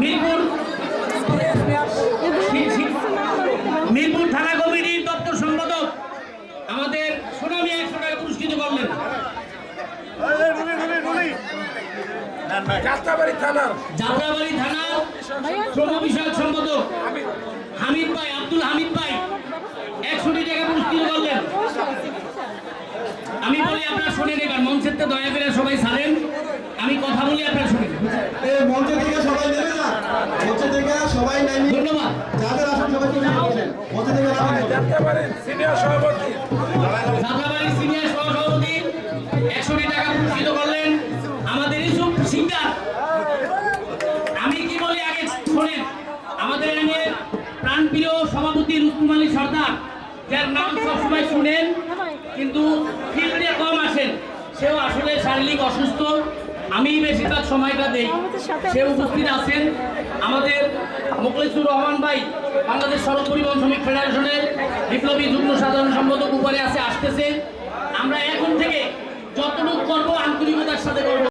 মিরপুর। মিরপুর থানা কমিটির দপ্তর সম্পাদক আমাদের সোনামি একশো টাকা পুরস্কৃত করলেন। হামিদ ভাই আব্দুল হামিদ ভাই একশোটি টাকা পুরস্কৃত করলেন। আমি বলি আপনার শুনে নেবেন মঞ্চের তো দয়া করে সবাই ধন্যবাদ। যাদের আসন সবাই চলে মঞ্চে থেকে সিনিয়র সভাপতি। যাত্রাবাড়ির সিনিয়র সহসভাপতি একশোটি টাকা পুরস্কৃত করলেন আমাদের ইসুফ সিঙ্গার। আমি কি বলি আগে শোনেন আমাদের এখানে প্রাণপ্রিয় সভাপতি রুস্তুম আলী সর্দার যার নাম সবসময় শুনেন কিন্তু ফিল্ডে কম আসেন। সেও আসলে শারীরিক অসুস্থ আমি বেশিরভাগ সময়টা দেই। সে উপস্থিত আছেন আমাদের মোকলেসুর রহমান ভাই বাংলাদেশ সড়ক পরিবহন শ্রমিক ফেডারেশনের বিপ্লবী যুগ্ম সাধারণ সম্পাদক উপরে আছে আসতেছে।